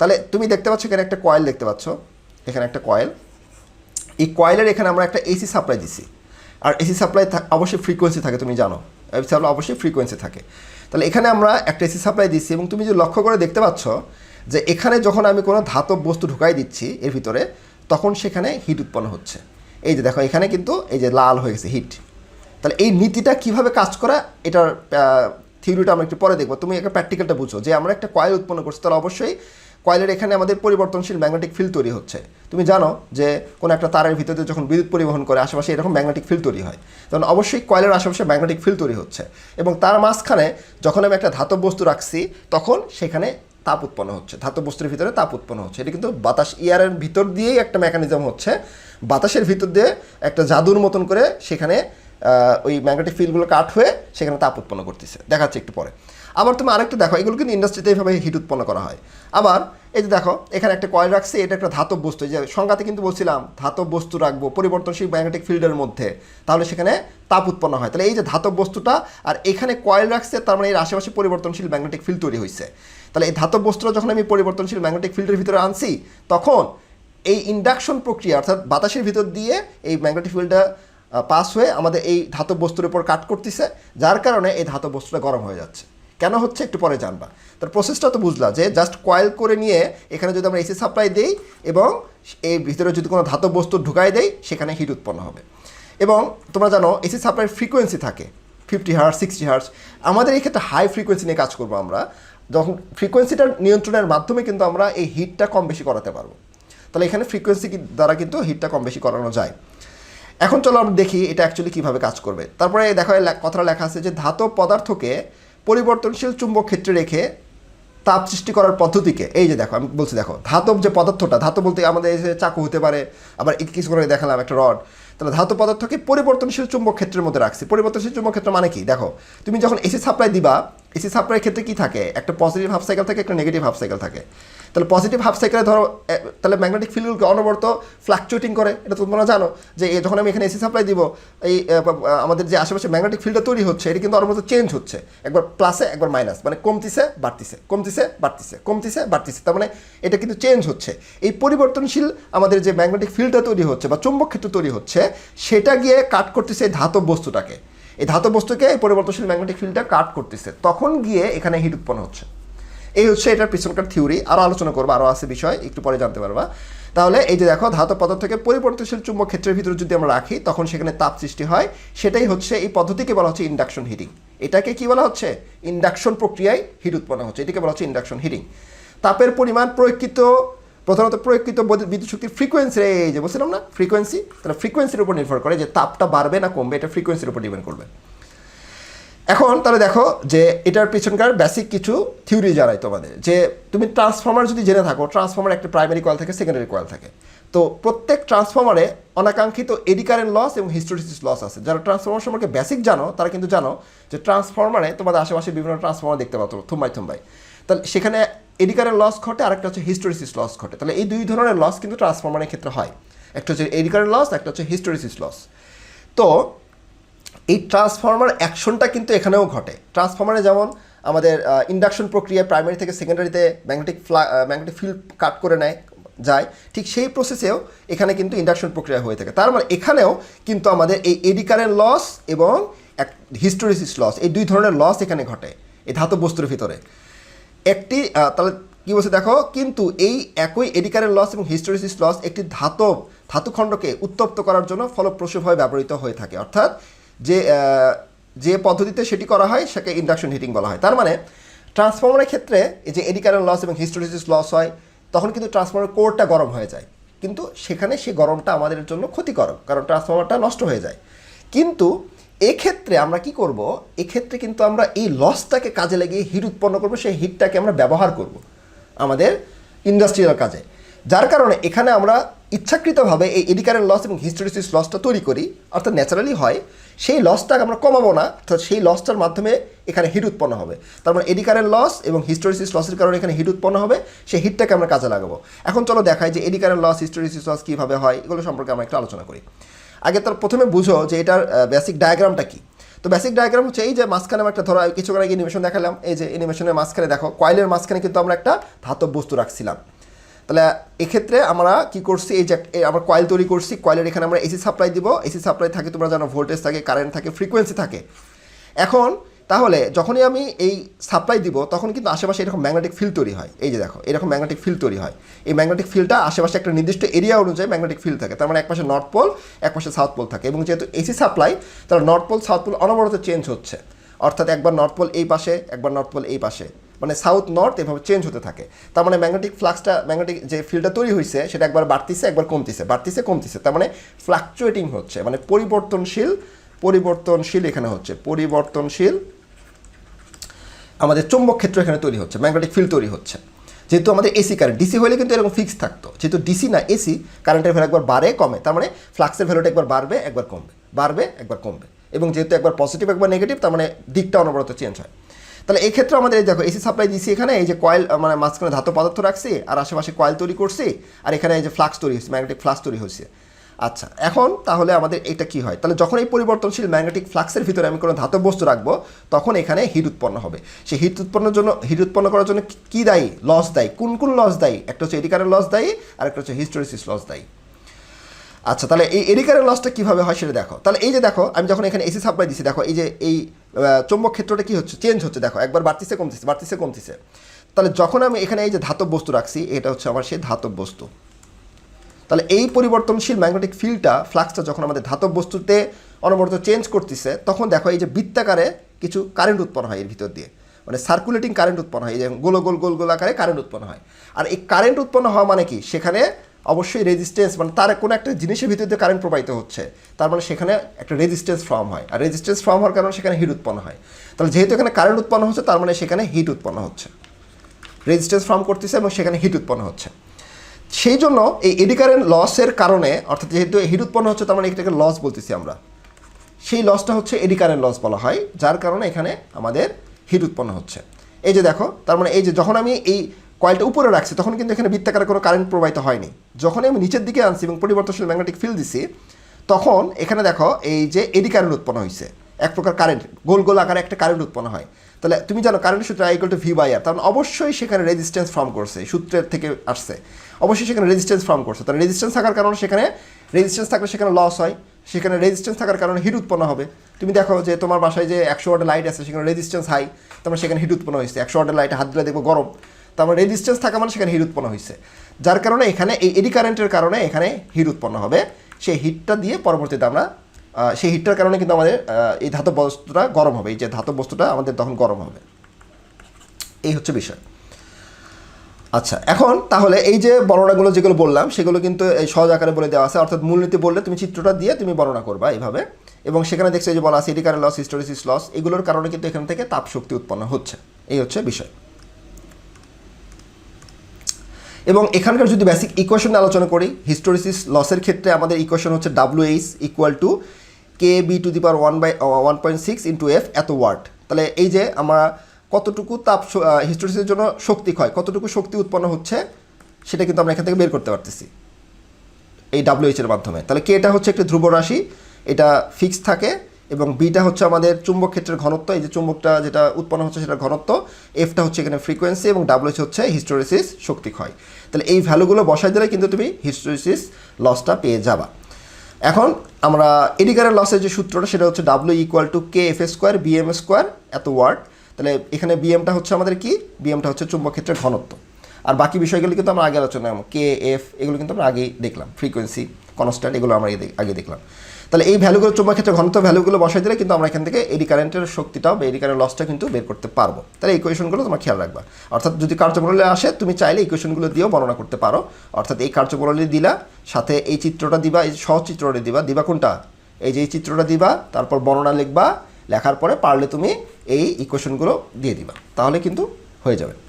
তাহলে তুমি দেখতে পাচ্ছ এখানে একটা কয়েল দেখতে পাচ্ছ। এখানে একটা কয়েল এই কয়েলের এখানে আমরা একটা এসি সাপ্লাই দিছি। আর এসি সাপ্লাই অবশ্যই ফ্রিকোয়েন্সি থাকে, তুমি জানো। এসি সাপ্লাই অবশ্যই ফ্রিকোয়েন্সি থাকে। তাহলে এখানে আমরা একটা এসি সাপ্লাই দিচ্ছি এবং তুমি যে লক্ষ্য করে দেখতে পাচ্ছ যে এখানে যখন আমি কোনো ধাতব বস্তু ঢুকাই দিচ্ছি এর ভিতরে, তখন সেখানে হিট উৎপন্ন হচ্ছে। এই যে দেখো, এখানে কিন্তু এই যে লাল হয়ে গেছে হিট তাহলে এই নীতিটা কীভাবে কাজ করা, এটার থিওরিটা আমরা একটু পরে দেখব। তুমি একটা প্র্যাকটিক্যালটা বুঝো যে আমরা একটা কয়েল উৎপন্ন করছি, তাহলে অবশ্যই কয়েলের এখানে আমাদের পরিবর্তনশীল ম্যাগনেটিক ফিল্ড তৈরি হচ্ছে। তুমি জানো যে কোনো একটা তারের ভিতরে যখন বিদ্যুৎ পরিবহন করে, আশেপাশে এরকম ম্যাগনেটিক ফিল্ড তৈরি হয়। তখন অবশ্যই কয়েলের আশেপাশে ম্যাগনেটিক ফিল্ড তৈরি হচ্ছে এবং তার মাঝখানে যখন আমি একটা ধাতব বস্তু রাখছি, তখন সেখানে তাপ উৎপন্ন হচ্ছে। ধাতব বস্তুর ভিতরে তাপ উৎপন্ন হচ্ছে। এটা কিন্তু বাতাস ইয়ারের ভিতর দিয়েই একটা মেকানিজম হচ্ছে। বাতাসের ভিতর দিয়ে একটা জাদুর মতন করে সেখানে ওই ম্যাগনেটিক ফিল্ডগুলো কাট হয়ে সেখানে তাপ উৎপন্ন করতেছে। দেখাচ্ছে একটু পরে। আবার তুমি আরেকটা দেখো, এগুলো কিন্তু ইন্ডাস্ট্রিতে এইভাবে হিট উৎপন্ন করা হয়। আবার এই যে দেখো, এখানে একটা কয়েল রাখছি, এটা একটা ধাতব বস্তু যে সংজ্ঞাতে কিন্তু বলছিলাম, ধাতব বস্তু রাখব, পরিবর্তনশীল ম্যাগনেটিক ফিল্ডের মধ্যে, তাহলে সেখানে তাপ উৎপন্ন হয়। তাহলে এই যে ধাতব বস্তুটা, আর এখানে কয়েল রাখছে, তার মানে এর আশেপাশে পরিবর্তনশীল ম্যাগনেটিক ফিল্ড তৈরি হয়েছে তাহলে এই ধাতব বস্তুটা যখন আমি পরিবর্তনশীল ম্যাগনেটিক ফিল্ডের ভিতরে আনছি, তখন এই ইন্ডাকশন প্রক্রিয়া, অর্থাৎ বাতাসের ভিতর দিয়ে এই ম্যাগনেটিক ফিল্ডটা পাস হয়ে আমাদের এই ধাতব বস্তুর উপর কাট করতেছে, যার কারণে এই ধাতব বস্তুটা গরম হয়ে যাচ্ছে। কেন হচ্ছে একটু পরে জানবা। তার প্রসেসটা তো বুঝলা যে জাস্ট কয়েল করে নিয়ে এখানে যদি আমরা এসি সাপ্লাই দিই এবং এর ভিতরে যদি কোনো ধাতব বস্তু ঢুকাই দেই, সেখানে হিট উৎপন্ন হবে। এবং তোমরা জানো এসি সাপ্লাইয়ের ফ্রিকোয়েন্সি থাকে ফিফটি হার্স সিক্সটি হার্স আমাদের এই ক্ষেত্রে হাই ফ্রিকোয়েন্সি নিয়ে কাজ করব আমরা। যখন ফ্রিকোয়েন্সিটার নিয়ন্ত্রণের মাধ্যমে কিন্তু আমরা এই হিটটা কম বেশি করাতে পারব। তাহলে এখানে ফ্রিকোয়েন্সি দ্বারা কিন্তু হিটটা কম বেশি করানো যায়। এখন চলো আমরা দেখি এটা অ্যাকচুয়ালি কীভাবে কাজ করবে। তারপরে দেখো কথাটা লেখা আছে যে ধাতব পদার্থকে পরিবর্তনশীল চুম্বক ক্ষেত্রে রেখে তাপ সৃষ্টি করার পদ্ধতিকে, এই যে দেখো, আমি বলছি দেখো, ধাতব যে পদার্থটা, ধাতব বলতে আমাদের চাকু হতে পারে, আবার কিছু করে দেখালাম একটা রড তাহলে ধাতব পদার্থকে পরিবর্তনশীল চুম্বক ক্ষেত্রের মধ্যে রাখছি। পরিবর্তনশীল চুম্বক ক্ষেত্র মানে কি? দেখো, তুমি যখন এসি সাপ্লাই দিবা এসি সাপ্লাইয়ের ক্ষেত্রে কি থাকে? একটা পজিটিভ হাফ সাইকেল থাকে, একটা নেগেটিভ হাফ সাইকেল থাকে। তাহলে পজিটিভ হাফ সাইকেলে ধরো তাহলে ম্যাগনেটিক ফিল্ডগুলোকে অনবরত ফ্লাকচুয়েটিং করে। এটা তোমরা জানো যে যখন আমি এখানে এসি সাপ্লাই দিব, এই আমাদের যে আশেপাশে ম্যাগনেটিক ফিল্ডটা তৈরি হচ্ছে, এটা কিন্তু অনবরত চেঞ্জ হচ্ছে। একবার প্লাসে একবার মাইনাস মানে কমতিছে, বাড়তিছে কমতিছে বাড়তিছে কমতিছে, বাড়তিছে। তার মানে এটা কিন্তু চেঞ্জ হচ্ছে। এই পরিবর্তনশীল আমাদের যে ম্যাগনেটিক ফিল্ডটা তৈরি হচ্ছে বা চুম্বক ক্ষেত্র তৈরি হচ্ছে সেটা গিয়ে কাট করতেছে এই ধাতব বস্তুটাকে। এই ধাতব বস্তুকে এই পরিবর্তনশীল ম্যাগনেটিক ফিল্ডটা কাট করতেছে। তখন গিয়ে এখানে হিট উৎপন্ন হচ্ছে। এই হচ্ছে এটার পিছনকার থিওরি আরও আলোচনা করব আরও আছে বিষয়, একটু পরে জানতে পারবা। তাহলে এই যে দেখো, ধাতব পদার্থকে পরিবর্তনশীল চুম্বক ক্ষেত্রের ভিতরে যদি আমরা রাখি, তখন সেখানে তাপ সৃষ্টি হয়। সেটাই হচ্ছে এই পদ্ধতিকে বলা হচ্ছে ইন্ডাকশন হিটিং এটাকে কি বলা হচ্ছে? ইন্ডাকশন প্রক্রিয়ায় হিট উৎপন্ন হচ্ছে। এটাকে বলা হচ্ছে ইন্ডাকশন হিটিং তাপের পরিমাণ প্রয়োগকৃত প্রধানত প্রয়োগকৃত বৈদ্যুৎ শক্তির ফ্রিকোয়েন্সি এই যে বলছিলাম না? ফ্রিকোয়েন্সি তাহলে ফ্রিকোয়েন্সির উপর নির্ভর করে যে তাপটা বাড়বে না কমবে, এটা ফ্রিকোয়েন্সির উপর ডিপেন্ড করবে। এখন তাহলে দেখো যে এটার পিছনকার বেসিক কিছু থিওরি জানাই তোমাদের। যে তুমি ট্রান্সফর্মার যদি জেনে থাকো ট্রান্সফর্মার একটা প্রাইমারি কয়েল থাকে সেকেন্ডারি কয়েল থাকে। তো প্রত্যেক ট্রান্সফর্মারে অনাকাঙ্ক্ষিত এডি কারেন্ট লস এবং হিস্টোরিসিস লস আছে। যারা ট্রান্সফর্মার সম্পর্কে বেসিক জানো, তারা কিন্তু জানো যে ট্রান্সফর্মারে তোমাদের আশেপাশে বিভিন্ন ট্রান্সফর্মার দেখতে পাচ্ছ, থুম্বাই থুম্বাই। তাহলে সেখানে এডি কারেন্ট লস ঘটে, আরেকটা হচ্ছে হিস্টোরিসিস লস ঘটে। তাহলে এই দুই ধরনের লস কিন্তু ট্রান্সফর্মারের ক্ষেত্রে হয়। একটা হচ্ছে এডি কারেন্ট লস একটা হচ্ছে হিস্টোরিসিস লস তো এই ট্রান্সফর্মার অ্যাকশনটা কিন্তু এখানেও ঘটে। ট্রান্সফর্মারে যেমন আমাদের ইন্ডাকশন প্রক্রিয়া প্রাইমারি থেকে সেকেন্ডারিতে ম্যাগনেটিক ফ্লা ম্যাগনেটিক ফিল্ড কাট করে নেয়, যায়। ঠিক সেই প্রসেসেও এখানে কিন্তু ইন্ডাকশন প্রক্রিয়া হয়ে থাকে। তার মানে এখানেও কিন্তু আমাদের এই এডিকারের লস এবং এক হিস্টোরিসিস লস এই দুই ধরনের লস এখানে ঘটে। এই ধাতব বস্তুর ভিতরে। একটি তাহলে কি বলছে দেখো? কিন্তু এই একই এডিকারের লস এবং হিস্টোরিসিস লস একটি ধাতব, ধাতুখণ্ডকে উত্তপ্ত করার জন্য ফলপ্রসূভাবে ব্যবহৃত হয়ে থাকে। অর্থাৎ যে যে পদ্ধতিতে সেটি করা হয়, সেকে ইন্ডাকশন হিটিং বলা হয়। তার মানে ট্রান্সফর্মারের ক্ষেত্রে এই যে এডিকারের লস এবং হিস্টোরিসিস লস হয়, তখন কিন্তু ট্রান্সফর্মারের কোরটা গরম হয়ে যায়। কিন্তু সেখানে সেই গরমটা আমাদের জন্য ক্ষতিকর, কারণ ট্রান্সফর্মারটা নষ্ট হয়ে যায়। কিন্তু এক্ষেত্রে আমরা কি করব? এক্ষেত্রে কিন্তু আমরা এই লসটাকে কাজে লাগিয়ে হিট উৎপন্ন করব, সেই হিটটাকে আমরা ব্যবহার করব আমাদের ইন্ডাস্ট্রিয়াল কাজে। যার কারণে এখানে আমরা ইচ্ছাকৃতভাবে এই এডিকারের লস এবং হিস্টোরিসিস লসটা তৈরি করি, অর্থাৎ ন্যাচারালি হয়, সেই লসটাকে আমরা কমাবো না, অর্থাৎ সেই লসটার মাধ্যমে এখানে হিট উৎপন্ন হবে। তার মানে এডিকারের লস এবং হিস্টোরিসিস লসের কারণে এখানে হিট উৎপন্ন হবে, সেই হিটটাকে আমরা কাজে লাগাবো। এখন চলো দেখাই যে এডিকারের লস হিস্টোরিসিস লস কীভাবে হয়, এগুলো সম্পর্কে আমরা একটু আলোচনা করি। আগে তার প্রথমে বুঝো যে এটার বেসিক ডায়াগ্রামটা কি। তো বেসিক ডায়াগ্রাম হচ্ছে এই যে মাঝখানে একটা ধরো কিছুক্ষণ আগে অ্যানিমেশন দেখালাম, এই যে অ্যানিমেশনের মাঝখানে দেখো কয়েলের মাঝখানে কিন্তু আমরা একটা ধাতব বস্তু রাখছিলাম। তাহলে এক্ষেত্রে আমরা কি করছি, এই যে আমরা কয়েল তৈরি করছি কয়েলের এখানে আমরা এসি সাপ্লাই দিব এসি সাপ্লাই থাকে তোমরা জানো ভোল্টেজ থাকে কারেন্ট থাকে ফ্রিকোয়েন্সি থাকে। এখন তাহলে যখনই আমি এই সাপ্লাই দিব, তখন কিন্তু আশেপাশে এরকম ম্যাগনেটিক ফিল্ড তৈরি হয়। এই যে দেখো, এরকম ম্যাগনেটিক ফিল্ড তৈরি হয়। এই ম্যাগনেটিক ফিল্ডটা আশেপাশে একটা নির্দিষ্ট এরিয়া অনুযায়ী ম্যাগনেটিক ফিল্ড থাকে। তার মানে এক পাশে নর্থ পোল এক পাশে সাউথ পোল থাকে। এবং যেহেতু এসি সাপ্লাই তাহলে নর্থ পোল সাউথ পোল অনবরত চেঞ্জ হচ্ছে। অর্থাৎ একবার নর্থ পোল এই পাশে, একবার নর্থ পোল এই পাশে। মানে সাউথ নর্থ এভাবে চেঞ্জ হতে থাকে। তার মানে ম্যাগনেটিক ফ্লাক্সটা ম্যাগনেটিক যে ফিল্ডটা তৈরি হয়েছে সেটা একবার বাড়তিছে, একবার কমতিছে। বাড়তিছে, কমতিছে। তার মানে ফ্লাকচুয়েটিং হচ্ছে। মানে পরিবর্তনশীল পরিবর্তনশীল এখানে হচ্ছে। পরিবর্তনশীল আমাদের চৌম্বক ক্ষেত্র এখানে তৈরি হচ্ছে ম্যাগনেটিক ফিল্ড তৈরি হচ্ছে। যেহেতু আমাদের এসি কারেন্ট ডিসি হলে কিন্তু এরকম ফিক্স থাকতো। যেহেতু ডিসি না এসি কারেন্টের ভ্যালু একবার বাড়ে, কমে। তার মানে ফ্লাক্সের ভ্যালুটা একবার বাড়বে, একবার কমবে। বাড়বে, একবার কমবে। এবং যেহেতু একবার পজিটিভ একবার নেগেটিভ তার মানে দিকটা অনবরত চেঞ্জ হয়। তাহলে এই ক্ষেত্রে আমাদের এই দেখো এসি সাপ্লাই দিছি এখানে, এই যে কয়েল মানে মাঝখানে ধাতু পদার্থ রাখছি, আর আশেপাশে কয়েল তৈরি করছি, আর এখানে এই যে ফ্লাক্স তৈরি হচ্ছে ম্যাগনেটিক ফ্লাক্স তৈরি হচ্ছে। আচ্ছা এখন তাহলে আমাদের এটা কি হয়? তাহলে যখন এই পরিবর্তনশীল ম্যাগনেটিক ফ্লাক্সের ভিতরে আমি কোনো ধাতব বস্তু রাখব, তখন এখানে হিট উৎপন্ন হবে। সেই হিট উৎপন্নের জন্য, হিট উৎপন্ন করার জন্য কি- দায়ী? লস দায়ী। কোন কোন লস দায়ী? একটা হচ্ছে এডিকারের লস দায়ী, আর একটা হচ্ছে হিস্টোরিসিস লস দায়ী। আচ্ছা তাহলে এই এডিকারের লসটা কীভাবে হয় সেটা দেখো। তাহলে এই যে দেখো, আমি যখন এখানে এসি সাপ্লাই দিচ্ছি দেখো এই যে, এই চৌম্বক ক্ষেত্রটা কী হচ্ছে? চেঞ্জ হচ্ছে, দেখো। একবার বাড়তিছে, কমতিছে বাড়তিছে, কমতিছে। তাহলে যখন আমি এখানে এই যে ধাতব বস্তু রাখছি, এটা হচ্ছে আমার সেই ধাতব বস্তু। তাহলে এই পরিবর্তনশীল ম্যাগনেটিক ফিল্ডটা ফ্লাক্সটা যখন আমাদের ধাতব বস্তুতে অনবরত চেঞ্জ করতেছে, তখন দেখো এই যে বৃত্তাকারে কিছু কারেন্ট উৎপন্ন হয় এর ভিতর দিয়ে। মানে সার্কুলেটিং কারেন্ট উৎপন্ন হয়, এই যে গোল গোল গোল গোল আকারে কারেন্ট উৎপন্ন হয়। আর এই কারেন্ট উৎপন্ন হওয়া মানে কি? সেখানে অবশ্যই রেজিস্ট্যান্স মানে তার কোনো একটা জিনিসের ভিতর দিয়ে কারেন্ট প্রবাহিত হচ্ছে। তার মানে সেখানে একটা রেজিস্ট্যান্স ফর্ম হয়। আর রেজিস্ট্যান্স ফর্ম হওয়ার কারণে সেখানে হিট উৎপন্ন হয়। তাহলে যেহেতু এখানে কারেন্ট উৎপন্ন হচ্ছে, তার মানে সেখানে হিট উৎপন্ন হচ্ছে। রেজিস্ট্যান্স ফর্ম করতেছে এবং সেখানে হিট উৎপন্ন হচ্ছে। সেই জন্য এই এডি কারেন্ট লসের কারণে, অর্থাৎ যেহেতু হিট উৎপন্ন হচ্ছে, তার মানে এটাকে লস বলতেছি আমরা। সেই লসটা হচ্ছে এডি কারেন্ট লস বলা হয়, যার কারণে এখানে আমাদের হিট উৎপন্ন হচ্ছে। এই যে দেখো, তার মানে এই যে যখন আমি এই কয়েলটা উপরে রাখছি, তখন কিন্তু এখানে বৃত্তাকারে কোনো কারেন্ট প্রবাহিত হয়নি। যখনই আমি নিচের দিকে আনছি এবং পরিবর্তনশীল ম্যাগনেটিক ফিল্ড দিছি, তখন এখানে দেখো এই যে এডি কারেন্ট উৎপন্ন হয়েছে এক প্রকার কারেন্ট গোল গোল আকারে একটা কারেন্ট উৎপন্ন হয়। তাহলে তুমি জানো কারেন্ট সূত্র I to V by R তার মানে অবশ্যই সেখানে রেজিস্ট্যান্স ফর্ম করছে সূত্রের থেকে আসছে। অবশ্যই সেখানে রেজিস্ট্যান্স ফর্ম করছে, তাহলে রেজিস্ট্যান্স থাকার কারণে সেখানে রেজিস্ট্যান্স থাকলে সেখানে লস হয়, সেখানে রেজিস্ট্যান্স থাকার কারণে হিট উৎপন্ন হবে। তুমি দেখো যে তোমার বাসায় যে একশো ওয়াটের লাইট আছে, সেখানে রেজিস্ট্যান্স হাই তারপরে সেখানে হিট উৎপন্ন হয়েছে। একশো ওয়াটের লাইট হাত দিলে দেখব গরম, তার মানে রেজিস্ট্যান্স থাকা মানে সেখানে হিট উৎপন্ন হয়েছে। যার কারণে এখানে, এই এডি কারেন্টের কারণে এখানে হিট উৎপন্ন হবে। সেই হিটটা দিয়ে পরবর্তীতে আমরা সেই হিটটার কারণে কিন্তু আমাদের এই ধাতব বস্তুটা গরম হবে, এই যে ধাতব বস্তুটা আমাদের তখন গরম হবে। এই হচ্ছে বিষয়। আচ্ছা এখন তাহলে এই যে বর্ণনাগুলো যেগুলো বললাম, সেগুলো কিন্তু এই সহজ আকারে বলে দেওয়া আছে। অর্থাৎ মূলনীতি বললে তুমি চিত্রটা দিয়ে তুমি বর্ণনা করবা এইভাবে। এবং সেখানে দেখছ যে বলা আছে এডিকারের লস হিস্টোরিসিস লস এগুলোর কারণে কিন্তু এখান থেকে তাপ শক্তি উৎপন্ন হচ্ছে। এই হচ্ছে বিষয়। এবং এখানকার যদি বেসিক ইকুয়েশন আলোচনা করি হিস্টোরিসিস লসের ক্ষেত্রে আমাদের ইকুয়েশন হচ্ছে W H equal to K B to the power one by one point six into F এত ওয়াট তাহলে এই যে আমরা কতটুকু তাপ হিস্টোরিসিসের জন্য শক্তি ক্ষয়, কতটুকু শক্তি উৎপন্ন হচ্ছে, সেটা কিন্তু আমরা এখান থেকে বের করতে পারতেছি। এই ডাব্লিউএইচ এর মাধ্যমে। তাহলে কে এটা হচ্ছে একটি ধ্রুব রাশি, এটা ফিক্স থাকে, এবং বিটা হচ্ছে আমাদের চুম্বক ক্ষেত্রের ঘনত্ব, এই যে চুম্বকটা যেটা উৎপন্ন হচ্ছে সেটা ঘনত্ব এফটা হচ্ছে এখানে ফ্রিকোয়েন্সি এবং ডাব্লিউএইচ হচ্ছে হিস্টোরিসিস শক্তি ক্ষয়। তাহলে এই ভ্যালুগুলো বসাই দিলে কিন্তু তুমি হিস্টোরিসিস লসটা পেয়ে যাবা। এখন আমরা এডিকারের লসের যে সূত্রটা, সেটা হচ্ছে W equal to K F square BM square এত ওয়ার্ড তাহলে এখানে বিএমটা হচ্ছে আমাদের কি? বিএমটা হচ্ছে চুম্বক ক্ষেত্রের ঘনত্ব। আর বাকি বিষয়গুলো কিন্তু আমরা আগে আলোচনা কে এফ এগুলো কিন্তু আমরা আগেই দেখলাম। ফ্রিকোয়েন্সি কনস্ট্যান্ট এগুলো আমরা আগে- দেখলাম। তাহলে এই ভ্যালুগুলো চুম্বক ক্ষেত্রে ঘনত্ব ভ্যালুগুলো বসাই দিলে কিন্তু আমরা এখান থেকে এডি কারেন্টের শক্তিটাও বা এডি কারেন্ট লসটা কিন্তু বের করতে পারব। তাহলে ইকুয়েশনগুলো তোমার খেয়াল রাখবা। অর্থাৎ যদি কার্যপ্রণালী আসে, তুমি চাইলে ইকুয়েশনগুলো দিয়েও বর্ণনা করতে পারো। অর্থাৎ এই কার্যপ্রণালী দিলা, সাথে এই চিত্রটা দিবা, এই সহজ চিত্রটা দিবা। দিবা কোনটা? এই যে এই চিত্রটা দিবা, তারপর বর্ণনা লিখবা, লেখার পরে পারলে তুমি এই ইকুয়েশনগুলো দিয়ে দিবা। তাহলে কিন্তু হয়ে যাবে।